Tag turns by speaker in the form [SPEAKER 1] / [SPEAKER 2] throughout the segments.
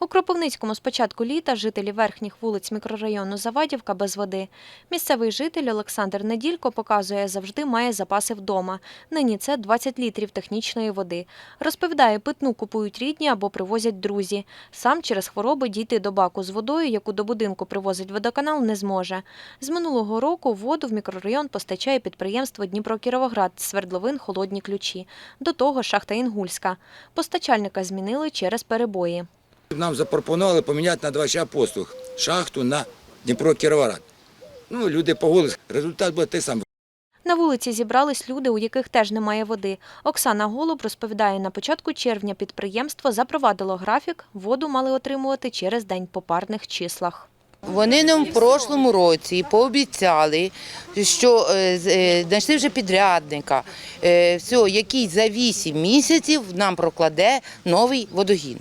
[SPEAKER 1] У Кропивницькому з початку літа жителі верхніх вулиць мікрорайону Завадівка без води. Місцевий житель Олександр Неділько показує, завжди має запаси вдома. Нині це 20 літрів технічної води. Розповідає, питну купують рідні або привозять друзі. Сам через хвороби дійти до баку з водою, яку до будинку привозить водоканал, не зможе. З минулого року воду в мікрорайон постачає підприємство Дніпро-Кіровоград, свердловин холодні ключі. До того шахта Інгульська. Постачальника змінили через перебої.
[SPEAKER 2] Нам запропонували поміняти на два часа послуг шахту на Дніпро Кіровоград. Ну, люди погодились, результат буде той самий.
[SPEAKER 1] На вулиці зібрались люди, у яких теж немає води. Оксана Голуб розповідає, на початку червня підприємство запровадило графік, воду мали отримувати через день по парних числах.
[SPEAKER 3] Вони нам в прошлому році пообіцяли, що е, е, знайшли вже підрядника, е, все, який за 8 місяців нам прокладе новий водогін.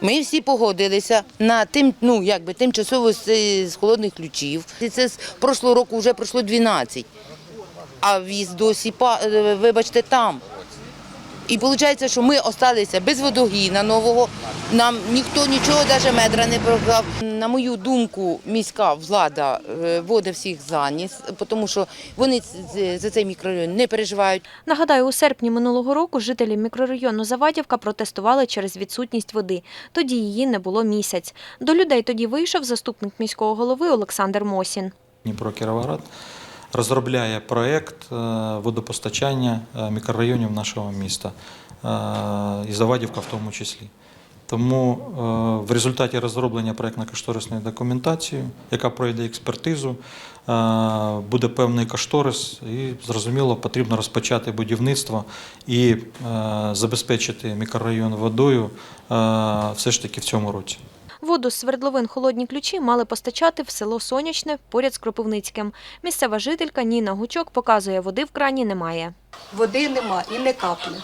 [SPEAKER 3] Ми всі погодилися на тим, ну якби тимчасово з, холодних ключів. І це з прошлого року вже пройшло 12. А віз досі е, вибачте там. І виходить, що ми залишилися без водогіна нового. Нам ніхто нічого, навіть медра не проклав. На мою думку, міська влада е, води всіх заніс, тому що вони за цей мікрорайон не переживають.
[SPEAKER 1] Нагадаю, у серпні минулого року жителі мікрорайону Завадівка протестували через відсутність води. Тоді її не було місяць. До людей тоді вийшов заступник міського голови Олександр Мосін.
[SPEAKER 4] Дніпро Кіровоград розробляє проєкт е, водопостачання е, мікрорайонів нашого міста е, і Завадівка в тому числі. Тому в результаті розроблення проєктно-кошторисної документації, яка пройде експертизу, буде певний кошторис, і зрозуміло, потрібно розпочати будівництво і забезпечити мікрорайон водою все ж таки в цьому році.
[SPEAKER 1] Воду з свердловин холодні ключі мали постачати в село Сонячне поряд з Кропивницьким. Місцева жителька Ніна Гучок показує, води в крані немає.
[SPEAKER 5] води нема і не капне.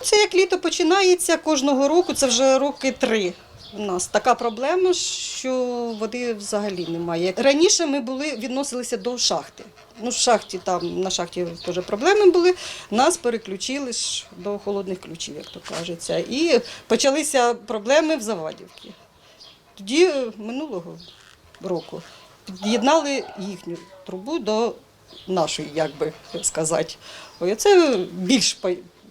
[SPEAKER 5] Це як літо починається кожного року, це вже роки три. У нас така проблема, що води взагалі немає. Раніше ми були, відносилися до шахти. Ну, в шахті там на шахті теж проблеми були. Нас переключили ж до холодних ключів, як то кажеться. І почалися проблеми в Завадівці. Тоді е, минулого року під'єднали їхню трубу до нашої, як би сказати. Ой, це більш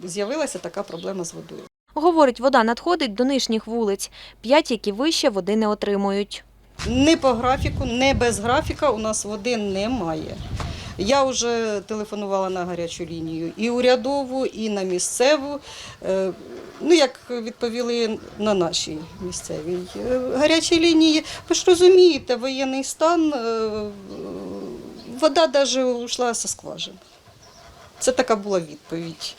[SPEAKER 5] з'явилася така проблема з водою.
[SPEAKER 1] Говорить, вода надходить до нижніх вулиць. П'ять, які вище, води не отримують.
[SPEAKER 5] Не по графіку, не без графіка у нас води немає. Я вже телефонувала на гарячу лінію і урядову, і на місцеву. Е, Ну, як відповіли на нашій місцевій е, гарячій лінії. Ви ж розумієте, воєнний стан, е, вода навіть ушла зі скважин. Це така була відповідь.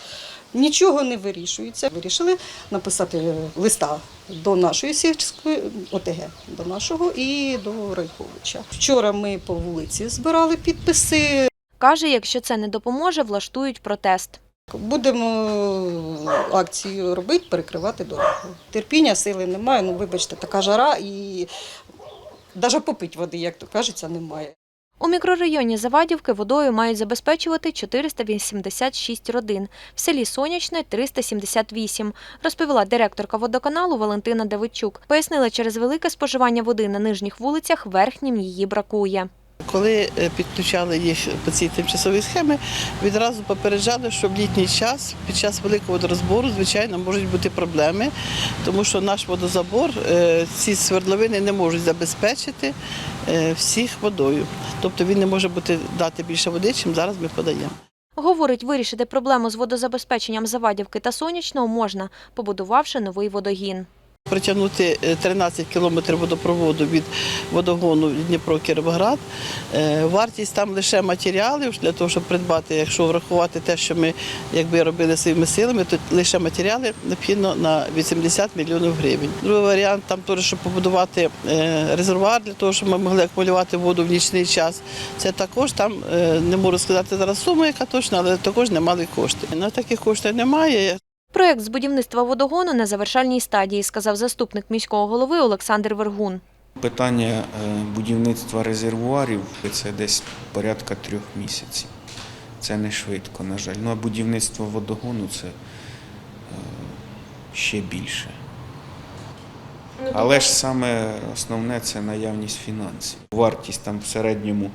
[SPEAKER 5] Нічого не вирішується. Вирішили написати листа до нашої сільської ОТГ, до нашого і до Райковича. Вчора ми по вулиці збирали підписи.
[SPEAKER 1] Каже, якщо це не допоможе, влаштують протест.
[SPEAKER 5] Будемо акцію робити, перекривати дорогу. Терпіння, сили немає. Ну, вибачте, така жара і навіть попити води, як то кажеться, немає.
[SPEAKER 1] У мікрорайоні Завадівки водою мають забезпечувати 486 родин, в селі Сонячне – 378, розповіла директорка водоканалу Валентина Давидчук. Пояснила, через велике споживання води на нижніх вулицях верхнім її бракує.
[SPEAKER 6] Коли е, підключали їх по цій тимчасовій схемі, відразу попереджали, що в літній час, під час великого водорозбору, звичайно, можуть бути проблеми, тому що наш водозабор, е, ці свердловини не можуть забезпечити е, всіх водою. Тобто він не може бути дати більше води, чим зараз ми подаємо.
[SPEAKER 1] Говорить, вирішити проблему з водозабезпеченням Завадівки та Сонячного можна, побудувавши новий водогін.
[SPEAKER 6] Притягнути е, 13 кілометрів водопроводу від водогону Дніпро-Кіровоград. Е, Вартість там лише матеріалів для того, щоб придбати, якщо врахувати те, що ми якби робили своїми силами, то лише матеріали необхідно на 80 мільйонів гривень. Другий варіант там теж, щоб побудувати е, резервуар для того, щоб ми могли акумулювати воду в нічний час. Це також там е, не можу сказати зараз суму, яка точна, але також немали кошти. На таких коштів немає.
[SPEAKER 1] Проєкт з будівництва водогону на завершальній стадії, сказав заступник міського голови Олександр Вергун.
[SPEAKER 7] Питання е, будівництва резервуарів це десь порядка трьох місяців. Це не швидко, на жаль. Ну а будівництво водогону це е, ще більше. Але ж саме основне це наявність фінансів. Вартість там в середньому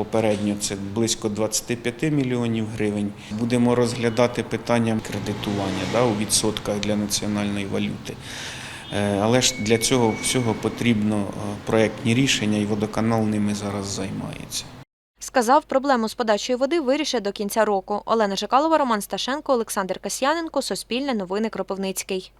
[SPEAKER 7] попередньо це близько 25 мільйонів гривень. Будемо розглядати питання кредитування да, у відсотках для національної валюти. Е, Але ж для цього всього потрібно е, проектні рішення, і водоканал ними зараз займається.
[SPEAKER 1] Сказав, проблему з подачою води вирішить до кінця року. Олена Жикалова, Роман Сташенко, Олександр Касьяненко, Суспільне новини Кропивницький.